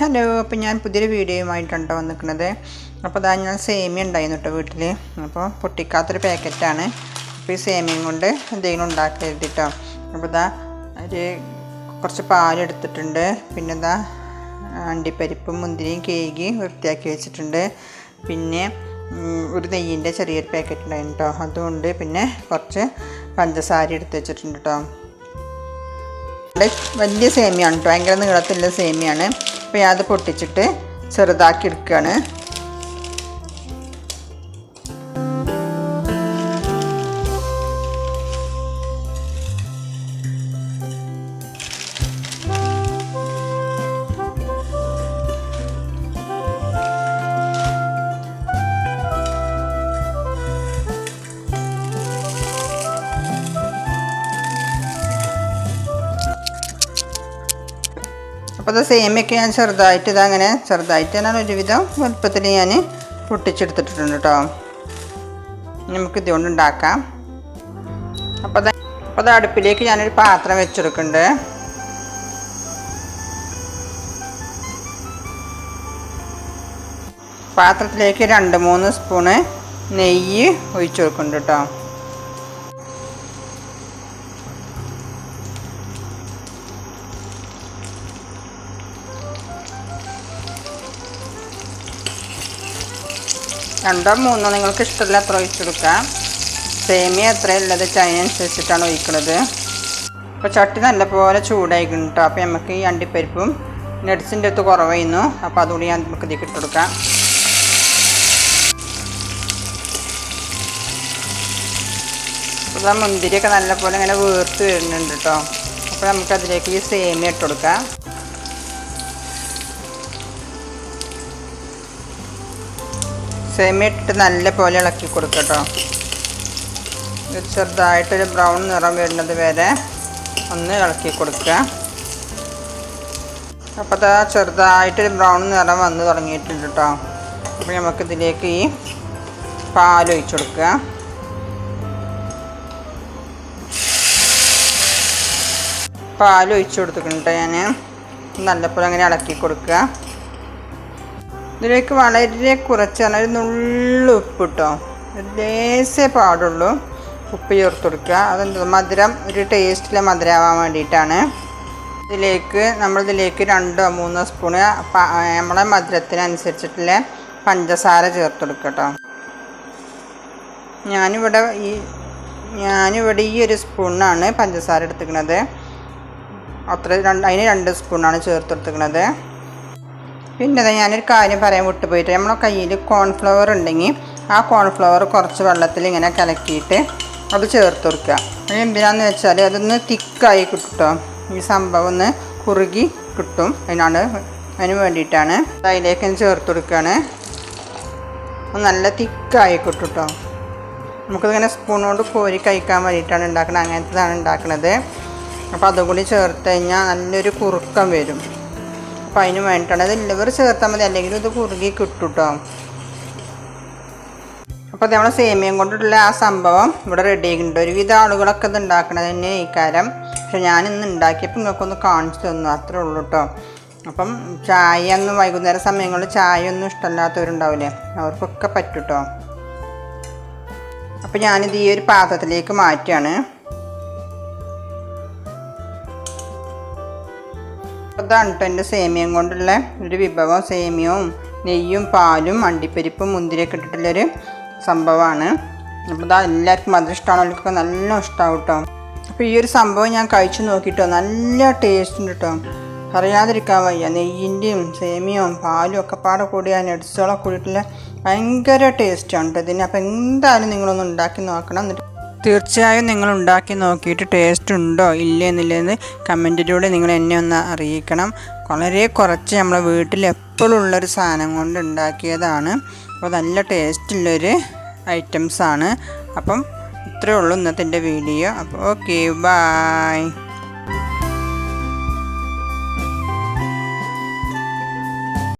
Hello അപ്പോൾ ഞാൻ പുതിയൊരു വീഡിയോയുമായിട്ടാണ് വന്നിരിക്കുന്നത്. അപ്പോൾ അതാ ഞാൻ സേമിയ ഉണ്ടായിരുന്നു കേട്ടോ വീട്ടിൽ അപ്പോൾ പൊട്ടിക്കാത്തൊരു പാക്കറ്റാണ്. അപ്പോൾ ഈ സേമിയം കൊണ്ട് എന്തെങ്കിലും ഉണ്ടാക്കി എഴുതിട്ടോ. അപ്പോൾ ഇതാ ഒരു കുറച്ച് പാലെടുത്തിട്ടുണ്ട് പിന്നെ ഇതാ അണ്ടിപ്പരിപ്പും മുന്തിരിയും കേകി വൃത്തിയാക്കി വെച്ചിട്ടുണ്ട്. പിന്നെ ഒരു നെയ്യിന്റെ ചെറിയൊരു പാക്കറ്റ് ഉണ്ടായിരുന്നു കേട്ടോ അതുകൊണ്ട് പിന്നെ കുറച്ച് പഞ്ചസാര എടുത്ത് വെച്ചിട്ടുണ്ട് കേട്ടോ ഇവിടെ വലിയ സേമിയാണ് കേട്ടോ ഭയങ്കര നീളത്തിലുള്ള സേമിയാണ്. അപ്പോൾ ഞാൻ അത് പൊട്ടിച്ചിട്ട് ചെറുതാക്കി എടുക്കുകയാണ്. അപ്പോൾ അത് സേമിയൊക്കെ ഞാൻ ചെറുതായിട്ട് ഇതങ്ങനെ ചെറുതായിട്ട് തന്നെ ഒരുവിധം വലുപ്പത്തിൽ ഞാൻ പൊട്ടിച്ചെടുത്തിട്ടുണ്ട് കേട്ടോ. നമുക്ക് ഇതുകൊണ്ട് ഉണ്ടാക്കാം. അപ്പോൾ അപ്പോൾ അത് അടുപ്പിലേക്ക് ഞാനൊരു പാത്രം വെച്ചെടുക്കുന്നുണ്ട്. പാത്രത്തിലേക്ക് രണ്ട് മൂന്ന് സ്പൂണ് നെയ്യ് ഒഴിച്ചു കൊടുക്കുന്നുണ്ട് കേട്ടോ. രണ്ടോ മൂന്നോ നിങ്ങൾക്ക് ഇഷ്ടമില്ല അത്ര ഒഴിച്ചു ഒഴിച്ചെടുക്കാം സേമിയ എത്ര ഉള്ളത് അതിനനുസരിച്ചിട്ടാണ് ഒഴിക്കുന്നത് അപ്പോൾ ചട്ടി നല്ലപോലെ ചൂടായിക്കണം കേട്ടോ അപ്പോൾ നമുക്ക് ഈ അണ്ടിപ്പരിപ്പും നട്സിന്റെ അടുത്ത് കുറവായിരുന്നു. അപ്പോൾ അതുകൂടി ഞാൻ നമുക്ക് ഇതിൽ ഇട്ടെടുക്കാം അപ്പോൾ മുന്തിരിയൊക്കെ നല്ലപോലെ ഇങ്ങനെ വീർത്ത് വരുന്നുണ്ട് കേട്ടോ അപ്പോൾ നമുക്കതിലേക്ക് ഈ സേമിയ ഇട്ട് സേമിയ ഇട്ടിട്ട് നല്ല പോലെ ഇളക്കി കൊടുക്കട്ടോ ഇത് ചെറുതായിട്ടൊരു ബ്രൗൺ നിറം വരുന്നത് വരെ ഒന്ന് ഇളക്കി കൊടുക്കുക. അപ്പോൾ അതാ ചെറുതായിട്ടൊരു ബ്രൗൺ നിറം വന്ന് തുടങ്ങിയിട്ടുണ്ട് കേട്ടോ അപ്പോൾ നമുക്കിതിലേക്ക് ഈ പാൽ ഒഴിച്ചു കൊടുക്കുക. പാൽ ഒഴിച്ചു കൊടുത്തിട്ടുണ്ട് ഞാൻ നല്ലപോലെ അങ്ങനെ ഇളക്കി കൊടുക്കുക. ഇതിലേക്ക് വളരെ കുറച്ചാണ് ഒരു നുള്ളു ഉപ്പ് ഇട്ടോ ലേസേ പാടുള്ളൂ. ഉപ്പ് ചേർത്ത് കൊടുക്കുക. അതെന്താ മധുരം ഒരു ടേസ്റ്റിലെ മധുരമാവാൻ വേണ്ടിയിട്ടാണ്. ഇതിലേക്ക് നമ്മളിതിലേക്ക് രണ്ടോ മൂന്നോ സ്പൂണ് നമ്മളെ മധുരത്തിനനുസരിച്ചിട്ടുള്ള പഞ്ചസാര ചേർത്ത് കൊടുക്കുക കേട്ടോ. ഞാനിവിടെ ഈ ഞാനിവിടെ ഈ ഒരു സ്പൂണിനാണ് പഞ്ചസാര എടുത്തിരിക്കുന്നത്. അത്ര രണ്ട് അതിന് രണ്ട് സ്പൂണാണ് ചേർത്ത് കൊടുത്തിരിക്കുന്നത്. പിന്നെ ഞാനൊരു കാര്യം പറയാൻ വിട്ടുപോയിട്ട്. നമ്മളെ കയ്യിൽ കോൺഫ്ലവർ ഉണ്ടെങ്കിൽ ആ കോൺഫ്ലവർ കുറച്ച് വെള്ളത്തിൽ ഇങ്ങനെ കലക്കിയിട്ട് അത് ചേർത്ത് കൊടുക്കുക. അത് എന്തിനാന്ന് വെച്ചാൽ അതൊന്ന് തിക്കായി കിട്ടും ട്ടോ. ഈ സംഭവം ഒന്ന് കുറുകി കിട്ടും. അതിനാണ് അതിന് വേണ്ടിയിട്ടാണ് അതിലേക്ക് ചേർത്ത് കൊടുക്കുകയാണ്. നല്ല തിക്കായി കിട്ടും കേട്ടോ നമുക്കിതിങ്ങനെ സ്പൂൺ കൊണ്ട് കോരി കഴിക്കാൻ വേണ്ടിയിട്ടാണ് ഉണ്ടാക്കുന്നത് അങ്ങനത്തേതാണ് ഉണ്ടാക്കുന്നത് അപ്പോൾ അതും കൂടി ചേർത്ത് കഴിഞ്ഞാൽ നല്ലൊരു കുറുക്കം വരും. അപ്പോൾ അതിന് വേണ്ടിയിട്ടാണ് അത് ലിവർ ചേർത്താൽ മതി. അല്ലെങ്കിൽ ഇത് കുറുകി കിട്ടും കേട്ടോ അപ്പോൾ നമ്മൾ സേമിയം കൊണ്ടുള്ള ആ സംഭവം ഇവിടെ റെഡി ആയിട്ടുണ്ട്. ഒരുവിധ ആളുകളൊക്കെ ഇത് ഉണ്ടാക്കണത് തന്നെ ഈ കാരം പക്ഷെ ഞാൻ ഇന്ന് ഉണ്ടാക്കിയപ്പോൾ നിങ്ങൾക്കൊന്ന് കാണിച്ചു തന്നു. അത്രേ ഉള്ളൂ കേട്ടോ അപ്പം ചായ ഒന്നും വൈകുന്നേര സമയങ്ങളിൽ ചായ ഒന്നും ഇഷ്ടമല്ലാത്തവരുണ്ടാവില്ലേ? അവർക്കൊക്കെ പറ്റും കേട്ടോ അപ്പോൾ ഞാനിത് ഈ ഒരു പാത്രത്തിലേക്ക് മാറ്റുകയാണ് അതാണ് കേട്ടോ എന്റെ സേമിയം കൊണ്ടുള്ള ഒരു വിഭവം. സേമിയവും നെയ്യും പാലും അണ്ടിപ്പരിപ്പും മുന്തിരിയൊക്കെ ഇട്ടിട്ടുള്ളൊരു സംഭവമാണ്. അപ്പോൾ ഇതാ എല്ലാവർക്കും മധുരം ഇഷ്ടമാണവർക്കൊക്കെ നല്ല ഇഷ്ടമാവും കേട്ടോ അപ്പോൾ ഈ ഒരു സംഭവം ഞാൻ കഴിച്ചു നോക്കിയിട്ടോ നല്ല ടേസ്റ്റ് ഉണ്ട് കേട്ടോ അറിയാതിരിക്കാൻ വയ്യ. നെയ്യിന്റെയും സേമിയവും പാലും ഒക്കെ പാടെ കൂടി ആ നട്സുകളൊക്കെ കൂടിയിട്ടുള്ള ഭയങ്കര ടേസ്റ്റാണ് കേട്ടോ ഇതിന്. അപ്പോൾ എന്തായാലും നിങ്ങളൊന്ന് ഉണ്ടാക്കി നോക്കണം എന്നിട്ട് തീർച്ചയായും നിങ്ങൾ ഉണ്ടാക്കി നോക്കിയിട്ട് ടേസ്റ്റ് ഉണ്ടോ ഇല്ലേ എന്നില്ലെന്ന് കമന്റിലൂടെ നിങ്ങൾ എന്നെ ഒന്ന് അറിയിക്കണം. വളരെ കുറച്ച് നമ്മളെ വീട്ടിൽ എപ്പോഴും ഉള്ളൊരു സാധനം കൊണ്ട് ഉണ്ടാക്കിയതാണ്. അപ്പോൾ നല്ല ടേസ്റ്റുള്ളൊരു ഐറ്റംസാണ് അപ്പം ഇത്രയേ ഉള്ളൂ ഇന്നത്തെ വീഡിയോ അപ്പോൾ ഓക്കെ ബായ്